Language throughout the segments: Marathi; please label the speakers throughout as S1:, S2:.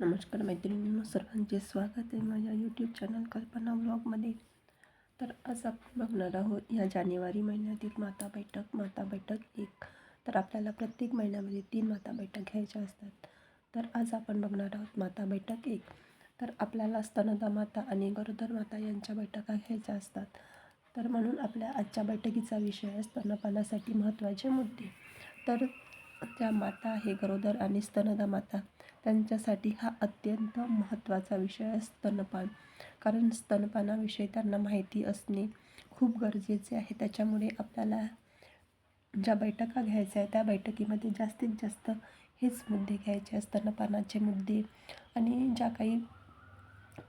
S1: नमस्कार मैत्रिणींनो सर्वांचे स्वागत आहे माझ्या यूट्यूब चॅनल कल्पना ब्लॉगमध्ये तर आज आपण बघणार आहोत या जानेवारी महिन्यातील माता बैठक. माता बैठक एक तर आपल्याला प्रत्येक महिन्यामध्ये तीन माता बैठक घ्यायच्या असतात. तर आज आपण बघणार आहोत माता बैठक एक. तर आपल्याला स्तनदा माता आणि गरोदर माता यांच्या बैठका घ्यायच्या असतात. तर म्हणून आपल्या आजच्या बैठकीचा विषय आहे स्तनपानासाठी महत्त्वाचे मुद्दे. तर त्या माता आहे गरोदर आणि स्तनदा माता. त्यांच्यासाठी हा अत्यंत महत्त्वाचा विषय आहे स्तनपान. कारण स्तनपानाविषयी त्यांना माहिती असणे खूप गरजेचे आहे. त्याच्यामुळे आपल्याला ज्या बैठका घ्यायच्या आहे त्या बैठकीमध्ये जास्तीत जास्त हेच मुद्दे घ्यायचे स्तनपानाचे मुद्दे आणि ज्या काही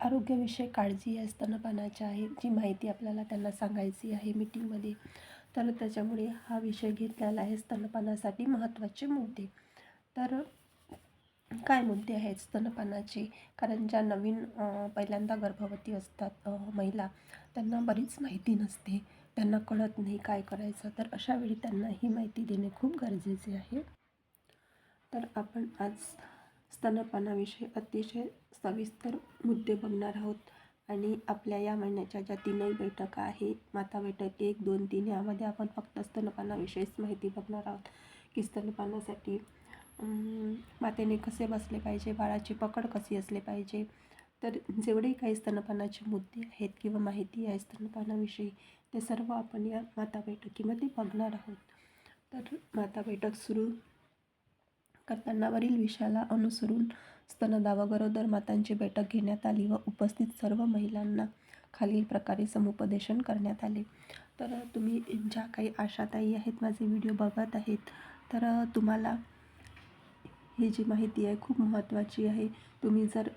S1: आरोग्यविषयक काळजी आहे स्तनपानाच्या आहे जी माहिती आपल्याला त्यांना सांगायची आहे मीटिंगमध्ये तर त्याच्यामुळे हा विषय घेतलेला आहे स्तनपानासाठी महत्त्वाचे मुद्दे. तर काय मुद्दे आहेत स्तनपानाचे? कारण ज्या नवीन पहिल्यांदा गर्भवती असतात महिला त्यांना बरीच माहिती नसते. त्यांना कळत नाही काय करायचं. तर अशा वेळी त्यांना ही माहिती देणे खूप गरजेचे आहे. तर आपण आज स्तनपानाविषयी अतिशय सविस्तर मुद्दे बघणार आहोत. आणि आपल्या या महिन्याच्या ज्या तीनही बैठका आहे माता बैठक एक दोन तीन यामध्ये आपण फक्त स्तनपानाविषयीच माहिती बघणार आहोत. की स्तनपानासाठी मातेने कसे बसले पाहिजे बाळाची पकड कशी असली पाहिजे. तर जेवढेही काही स्तनपानाचे मुद्दे आहेत किंवा माहिती आहे स्तनपानाविषयी ते सर्व आपण या माता बैठकीमध्ये बघणार आहोत. तर माता बैठक सुरू करताना वरील विषयाला अनुसरून स्तनदावागरोदर गरोदर मातांची बैठक घेण्यात आली व उपस्थित सर्व महिलांना खालील प्रकारे समुपदेशन करण्यात आले. तर तुम्ही ज्या काही आशाताई आहेत माझे व्हिडिओ बघत आहेत तर तुम्हाला ही जी माहिती आहे खूप महत्त्वाची आहे. तुम्ही जर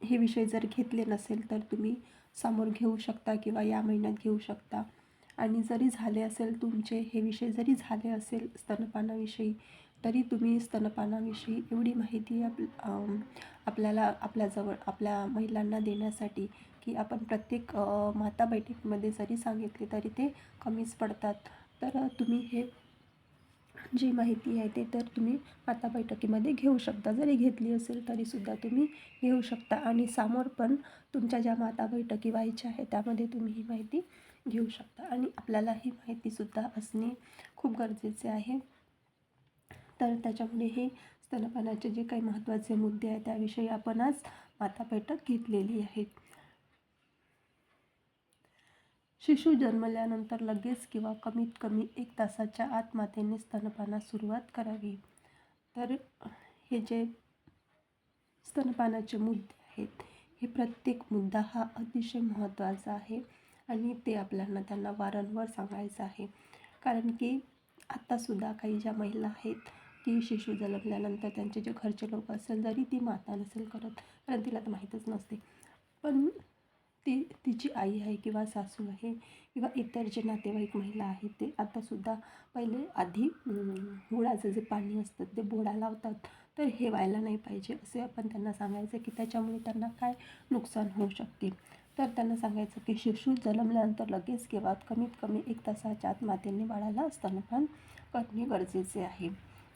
S1: हे विषय जर घेतले नसेल तर तुम्ही समोर घेऊ शकता किंवा या महिन्यात घेऊ शकता. आणि जरी झाले असेल तुमचे हे विषय जरी झाले असेल स्तनपानाविषयी तरी तुम्ही स्तनपानाविषयी एवढी माहिती आप आपल्याला आपल्याजवळ आपल्या महिलांना देण्यासाठी की आपण प्रत्येक माता बैठकीमध्ये जरी सांगितले तरी ते कमीच पडतात. तर तुम्ही हे जी माहिती आहे ते तर तुम्ही माता बैठकीमध्ये घेऊ शकता. जरी घेतली असेल तरीसुद्धा तुम्ही घेऊ शकता. आणि समोर पण तुमच्या ज्या माता बैठकी व्हायच्या आहे त्यामध्ये तुम्ही ही माहिती घेऊ शकता. आणि आपल्याला ही माहितीसुद्धा असणे खूप गरजेचे आहे. तर त्याच्यामुळे हे स्तनपानाचे जे काही महत्त्वाचे मुद्दे आहेत त्याविषयी आपण आज माता बैठक घेतलेली आहे. शिशू जन्मल्यानंतर लगेच किंवा कमीत कमी एक तासाच्या आत मातेने स्तनपानास सुरुवात करावी. तर हे जे स्तनपानाचे मुद्दे आहेत हे प्रत्येक मुद्दा हा अतिशय महत्त्वाचा आहे आणि ते आपल्याला त्यांना वारंवार सांगायचं आहे. कारण की आत्तासुद्धा काही ज्या महिला आहेत की शिशू जन्मल्यानंतर त्यांचे जे घरचे लोक असेल जरी ती माता नसेल करत कारण तिला तर माहीतच नसते. पण ती तिची आई आहे किंवा सासू आहे किंवा इतर जे नातेवाईक महिला आहेत ते आतासुद्धा पहिले आधी गुळाचं जे पाणी असतं ते बोडा लावतात. तर हे व्हायला नाही पाहिजे असे आपण त्यांना सांगायचं की त्याच्यामुळे त्यांना काय नुकसान होऊ शकते. तर त्यांना सांगायचं की शिशू जन्मल्यानंतर लगेच किंवा कमीत कमी एक तासाच्या आत मातेने बाळाला स्तनपान करणे गरजेचे आहे.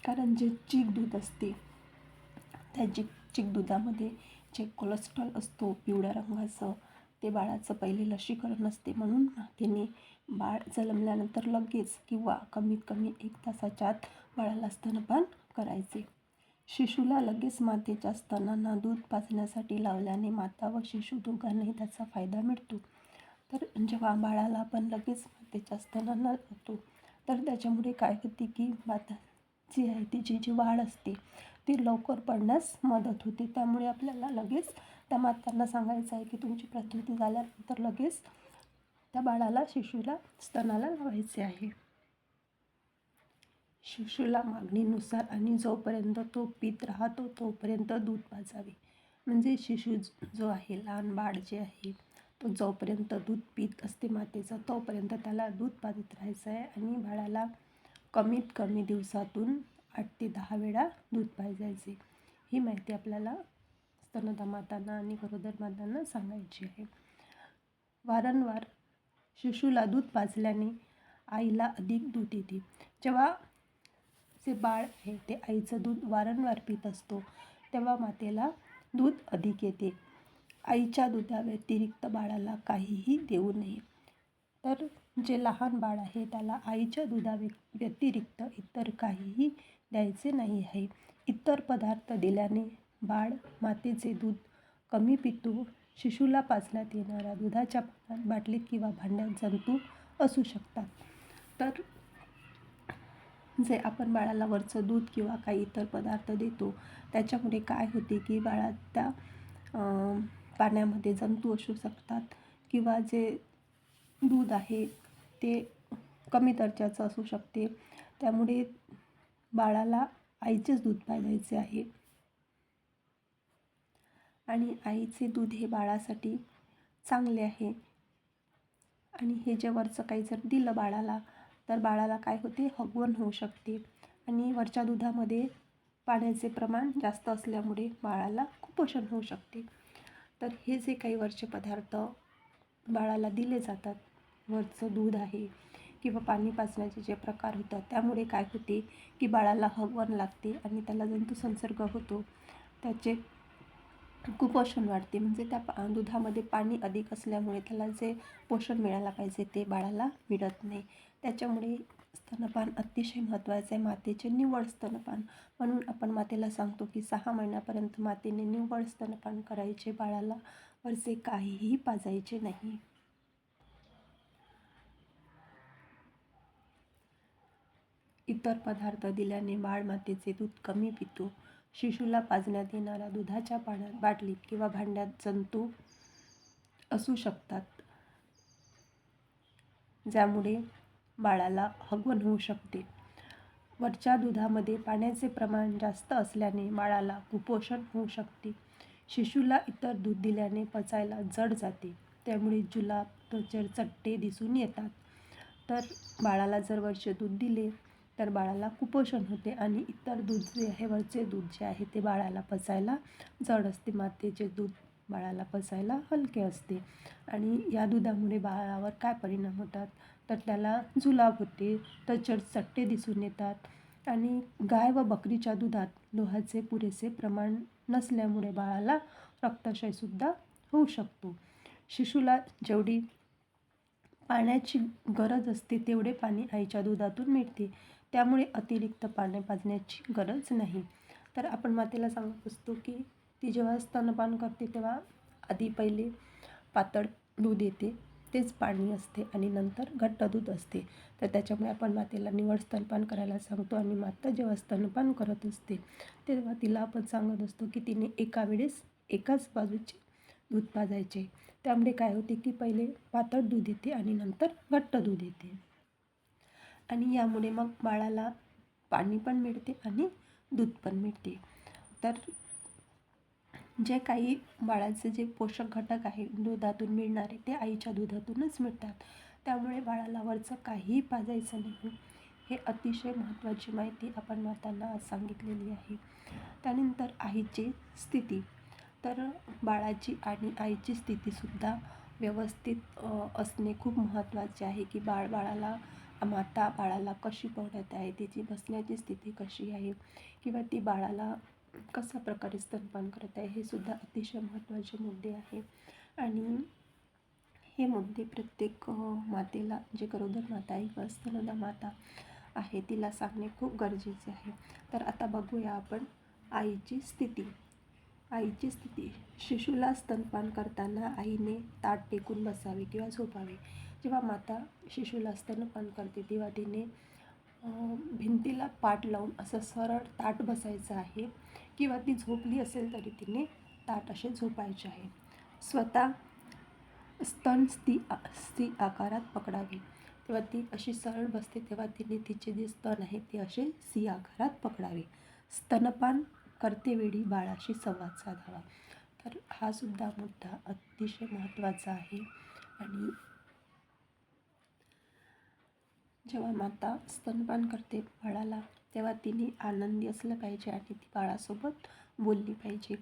S1: कारण जे चीक दूध असते त्या चिक चीक दुधामध्ये जे कोलेस्ट्रॉल असतो पिवळ्या रंगाचं ते बाळाचं पहिले लसीकरण असते म्हणून मातेने बाळ जन्मल्यानंतर लगेच किंवा कमीत कमी एक तासाच्या आत बाळाला स्तनपान करायचे. शिशूला लगेच मातेच्या स्तनांना दूध पाजण्यासाठी लावल्याने माता व शिशू दोघांनाही त्याचा फायदा मिळतो. तर जेव्हा बाळाला आपण लगेच मातेच्या स्तनांना लावतो तर त्याच्यामुळे काय होते की माता जी आहे तिची जी वाढ असते ती लवकर पडण्यास मदत होते. त्यामुळे आपल्याला लगेच त्या मातांना सांगायचं आहे की तुमची प्रकृती झाल्यानंतर लगेच त्या बाळाला शिशूला स्तनाला लावायचे आहे. शिशूला मागणीनुसार आणि जोपर्यंत तो पीत राहतो तोपर्यंत दूध पाजावे. म्हणजे शिशू जो आहे लहान बाळ जे आहे तो जोपर्यंत दूध पीत असते मातेचं तोपर्यंत त्याला दूध पाजत राहायचं आहे आणि बाळाला कमीत कमी दिवसातून आठ ते दहा वेळा दूध पाजायचे. ही माहिती आपल्याला स्तनदा मातांना आणि गरोदर मातांना सांगायची आहे. वारंवार शिशूला दूध पाजल्याने आईला अधिक दूध येते. जेव्हा जे बाळ आहे ते आईचं दूध वारंवार पित असतो तेव्हा मातेला दूध अधिक येते. आईच्या दुधाव्यतिरिक्त बाळाला काहीही देऊ नये. तर जे लहान बाळ आहे त्याला आईच्या दुधा व्यतिरिक्त इतर काहीही द्यायचे नाही आहे. इतर पदार्थ दिल्याने बाळ मातेचे दूध कमी पितो शिशूला पाजण्यात येणाऱ्या दुधाच्या पानात बाटलीत किंवा भांड्यात जंतू असू शकतात. तर जे आपण बाळाला वरचं दूध किंवा काही इतर पदार्थ देतो त्याच्यामुळे काय होते की बाळा त्या पाण्यामध्ये जंतू असू शकतात किंवा जे दूध आहे ते कमी दर्जाचं असू शकते. त्यामुळे बाळाला आईचेच दूध पाजायचे आहे. आणि आईचे दूध हे बाळासाठी चांगले आहे. आणि हे जे वरचं काही जर दिलं बाळाला तर बाळाला काय होते? हगवण होऊ शकते. आणि वरच्या दुधामध्ये पाण्याचे प्रमाण जास्त असल्यामुळे बाळाला कुपोषण होऊ शकते. तर हे जे काही वरचे पदार्थ बाळाला दिले जातात वरचं दूध आहे किंवा पाणी पाजण्याचे जे प्रकार होतात त्यामुळे काय होते की बाळाला हगवण लागते आणि त्याला जंतुसंसर्ग होतो. त्याचे कुपोषण वाढते. म्हणजे त्या पा दुधामध्ये पाणी अधिक असल्यामुळे त्याला जे पोषण मिळायला पाहिजे ते बाळाला मिळत नाही. त्याच्यामुळे स्तनपान अतिशय महत्त्वाचं आहे. मातेचे निव्वळ स्तनपान. म्हणून आपण मातेला सांगतो की सहा महिन्यापर्यंत मातेने निव्वळ स्तनपान करायचे. बाळाला वरचे काहीही पाजायचे नाही. इतर पदार्थ दिल्याने बाळ मातेचे दूध कमी पितो. शिशूला पाजण्यात येणाऱ्या दुधाच्या पाण्यात बाटलीत किंवा भांड्यात जंतू असू शकतात ज्यामुळे बाळाला हगवण होऊ शकते. वरच्या दुधामध्ये पाण्याचे प्रमाण जास्त असल्याने बाळाला कुपोषण होऊ शकते. शिशूला इतर दूध दिल्याने पचायला जड जाते. त्यामुळे जुलाब त्वचर चट्टे दिसून येतात. तर बाळाला जर वरचे दूध दिले तर बाळाला कुपोषण होते आणि इतर दूध जे आहे वरचे दूध जे आहे ते बाळाला पचायला जड असते. मातेचे दूध बाळाला पचायला हलके असते. आणि या दुधामुळे बाळावर काय परिणाम होतात? तर त्याला जुलाब होते तर चट्टे दिसून येतात. आणि गाय व बकरीच्या दुधात लोहाचे पुरेसे प्रमाण नसल्यामुळे बाळाला रक्तक्षयसुद्धा होऊ शकतो. शिशूला जेवढी पाण्याची गरज असते तेवढे पाणी आईच्या दुधातून मिळते. त्यामुळे अतिरिक्त पाणी पाजण्याची गरज नाही. तर आपण मातेला सांगत असतो की ती जेव्हा स्तनपान करते तेव्हा आधी पहिले पातळ दूध येते तेच पाणी असते आणि नंतर घट्ट दूध असते. तर त्याच्यामुळे आपण मातेला निवड स्तनपान करायला सांगतो आणि माता जेव्हा स्तनपान करत असते तेव्हा तिला आपण सांगत असतो की तिने एका वेळेस एकाच बाजूचे दूध पाजायचे त्यामुळे काय होते की पहिले पातळ दूध येते आणि नंतर घट्ट दूध येते. आणि यामुळे मग बाळाला पाणी पण मिळते आणि दूध पण मिळते. तर जे काही बाळाचे जे पोषक घटक आहे दुधातून मिळणारे ते आईच्या दुधातूनच मिळतात. त्यामुळे बाळाला वरचं काहीही पाजायचं नाही. हे अतिशय महत्त्वाची माहिती आपण मातांना आज सांगितलेली आहे. त्यानंतर आईची स्थिती. तर बाळाची आणि आईची स्थितीसुद्धा व्यवस्थित असणे खूप महत्त्वाचे आहे की बाळ बाळाला माता बाळाला कशी पोहण्यात आहे? तिची बसण्याची स्थिती कशी आहे? किंवा ती बाळाला कशा प्रकारे स्तनपान करत आहे? हे सुद्धा अतिशय महत्त्वाचे मुद्दे आहे. आणि हे मुद्दे प्रत्येक मातेला जे गरोदर माता आहे किंवा स्तनदा माता आहे तिला सांगणे खूप गरजेचे आहे. तर आता बघूया आपण आईची स्थिती. आईची स्थिती शिशूला स्तनपान करताना आईने ताट टेकून बसावे किंवा झोपावे. जेव्हा माता शिशूला स्तनपान करते तेव्हा तिने भिंतीला पाठ लावून असं सरळ ताट बसायचं आहे. किंवा ती झोपली असेल तरी तिने ताट असे झोपायचे आहे. स्वतः स्तन स्ती स्त्री आकारात पकडावी. तेव्हा ती अशी सरळ बसते तेव्हा तिने तिचे जे स्तन आहे ते असे सी आकारात पकडावे. स्तनपान करतेवेळी बाळाशी संवाद साधावा. तर हा सुद्धा मुद्दा अतिशय महत्त्वाचा आहे. आणि जेव्हा माता स्तनपान करते बाळाला तेव्हा तिने आनंदी असलं पाहिजे आणि ती बाळासोबत बोलली पाहिजे.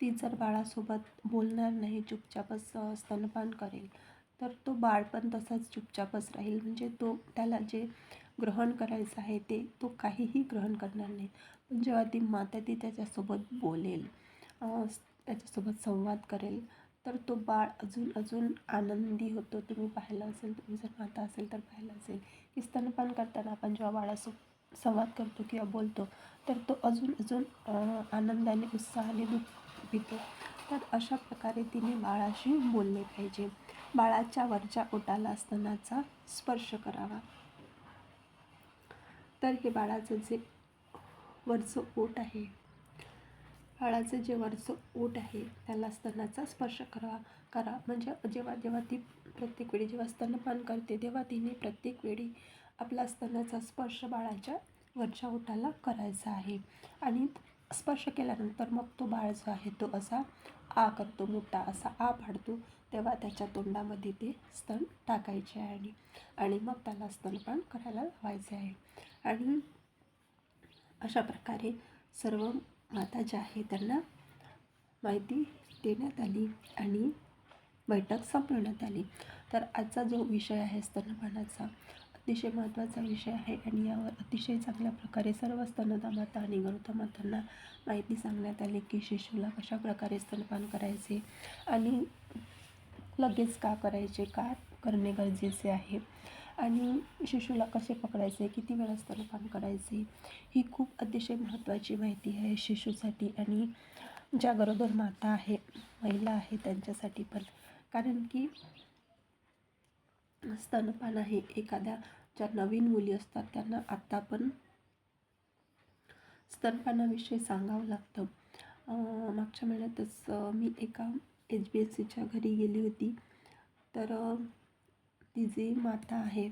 S1: ती जर बाळासोबत बोलणार नाही चुपचापच स्तनपान करेल तर तो बाळ पण तसाच चुपचापच राहील. म्हणजे तो त्याला जे ग्रहण करायचं आहे ते तो काहीही ग्रहण करणार नाही. पण जेव्हा ती माता ती त्याच्यासोबत बोलेल त्याच्यासोबत संवाद करेल तर तो बाळ अजून अजून आनंदी होतो. तुम्ही पाहिलं असेल तुम्ही जर माता असेल तर पाहिलं असेल. स्तनपान करताना आपण जेव्हा बाळासोबत संवाद करतो किंवा बोलतो तर तो अजून अजून आनंदाने उत्साहाने दूध पितो तर अशा प्रकारे तिने बाळाशी बोलले पाहिजे. बाळाच्या वरच्या ओटाला स्तनाचा स्पर्श करावा. तर हे बाळाचं जे वरचं ओट आहे फळाचं जे वरचं ओट आहे त्याला स्तनाचा स्पर्श करा करा. म्हणजे जेव्हा जेव्हा ती प्रत्येक वेळी जेव्हा स्तनपान करते तेव्हा तिने प्रत्येक वेळी आपला स्तनाचा स्पर्श बाळाच्या वरच्या ओटाला करायचा आहे. आणि स्पर्श केल्यानंतर मग तो बाळ जो आहे तो असा आ करतो मोठा असा आ पाडतो. तेव्हा त्याच्या तोंडामध्ये ते स्तन टाकायचे आहे आणि मग त्याला स्तनपान करायला लावायचे आहे. आणि अशा प्रकारे सर्व माता जे आहे त्यांना माहिती देण्यात आली आणि बैठक संपवण्यात आली. तर आजचा जो विषय आहे स्तनपानाचा अतिशय महत्त्वाचा विषय आहे आणि यावर अतिशय चांगल्या प्रकारे सर्व स्तनदा माता आणि गरुता मातांना माहिती सांगण्यात आली की शिशूला कशा प्रकारे स्तनपान करायचे आणि लगेच का करायचे का करणे गरजेचे आहे? आणि शिशूला कसे पकडायचे किती वेळा स्तनपान करायचे ही खूप अतिशय महत्त्वाची माहिती आहे शिशूसाठी आणि ज्या गरोदर माता आहे महिला आहे त्यांच्यासाठी पण. कारण की स्तनपान आहे एखाद्या ज्या नवीन मुली असतात त्यांना आत्ता पण स्तनपानाविषयी सांगावं लागतं. मागच्या महिन्यातच मी एका एच बी एस सीच्या घरी गेली होती. तर तिची माता आहे.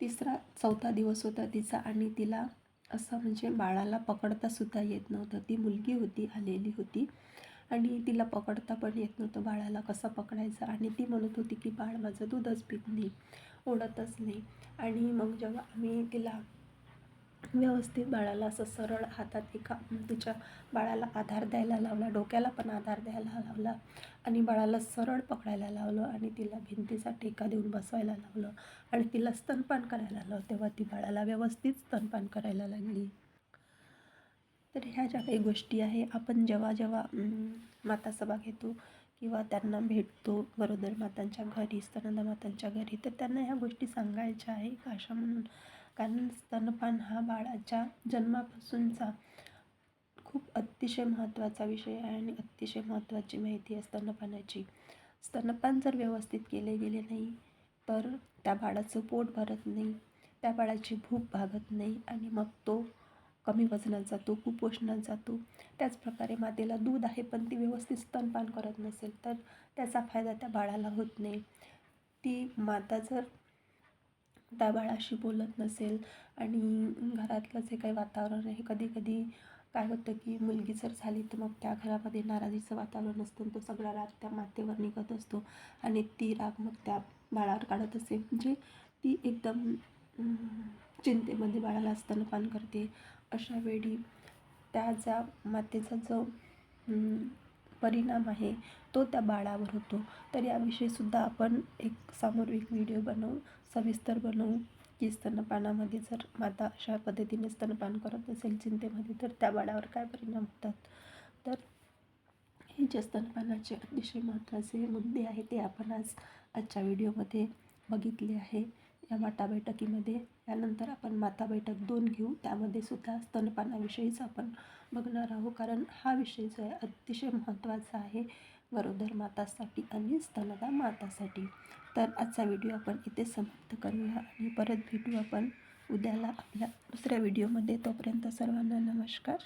S1: तिसरा चौथा दिवस होता तिचा आणि तिला असं म्हणजे बाळाला पकडता सुद्धा येत नव्हतं. ती मुलगी होती आलेली होती. आणि तिला पकडता पण येत नव्हतं. बाळाला कसं पकडायचं? आणि ती म्हणत होती की बाळ माझं दूधच पित नाही ओढतच नाही. आणि मग जेव्हा आम्ही तिला व्यवस्थित बाळाला असं सरळ हातात एका तिच्या बाळाला आधार द्यायला लावला डोक्याला पण आधार द्यायला लावला आणि बाळाला सरळ पकडायला लावलं आणि तिला भिंतीचा टेका देऊन बसवायला लावलं आणि तिला स्तनपान करायला लावलं. तेव्हा ती बाळाला व्यवस्थित स्तनपान करायला लागली. तर ह्या ज्या काही गोष्टी आहे आपण जेव्हा जेव्हा माता सभा घेतो किंवा त्यांना भेटतो गरोदर मातांच्या घरी स्तनदा मातांच्या घरी तर त्यांना ह्या गोष्टी सांगायच्या आहे का? अशा म्हणून कारण स्तनपान हा बाळाच्या जन्मापासूनचा खूप अतिशय महत्त्वाचा विषय आहे आणि अतिशय महत्त्वाची माहिती आहे स्तनपानाची. स्तनपान जर व्यवस्थित केले गेले नाही तर त्या बाळाचं पोट भरत नाही त्या बाळाची भूक भागत नाही आणि मग तो कमी वजनात जातो कुपोषणात जातो. त्याचप्रकारे मातेला दूध आहे पण ती व्यवस्थित स्तनपान करत नसेल तर त्याचा फायदा त्या बाळाला होत नाही. ती माता जर त्या बाळाशी बोलत नसेल आणि घरातलं जे काही वातावरण आहे कधी कधी काय होतं की मुलगी जर झाली तर मग त्या घरामध्ये नाराजीचं वातावरण असतं तो सगळा राग त्या मातेवर निघत असतो आणि ती राग मग त्या बाळावर काढत असते. म्हणजे ती एकदम चिंतेमध्ये बाळाला स्तनपान करते. अशा वेळी त्या ज्या मातेचा जो परिणाम आहे तो त्या बाळावर होतो. तर याविषयीसुद्धा आपण एक सामूहिक व्हिडिओ बनवू सविस्तर बनवू की स्तनपानामध्ये जर माता अशा पद्धतीने स्तनपान करत असेल चिंतेमध्ये तर त्या बाळावर काय परिणाम होतात? तर हे जे स्तनपानाचे अतिशय महत्त्वाचे मुद्दे आहे ते आपण आज आजच्या व्हिडिओमध्ये बघितले आहे. या माता बैठकीमध्ये यानंतर आपण माता बैठक दोन घेऊ. त्यामध्ये सुद्धा स्तनपानाविषयीच आपण बघणार आहोत. कारण हा विषय जो आहे अतिशय महत्त्वाचा आहे गरोदर मातासाठी आणि स्तनदा मातासाठी. तर आजचा व्हिडिओ आपण इथे समाप्त करूया आणि परत भेटू आपण उद्याला आपल्या दुसऱ्या व्हिडिओमध्ये. तोपर्यंत सर्वांना नमस्कार.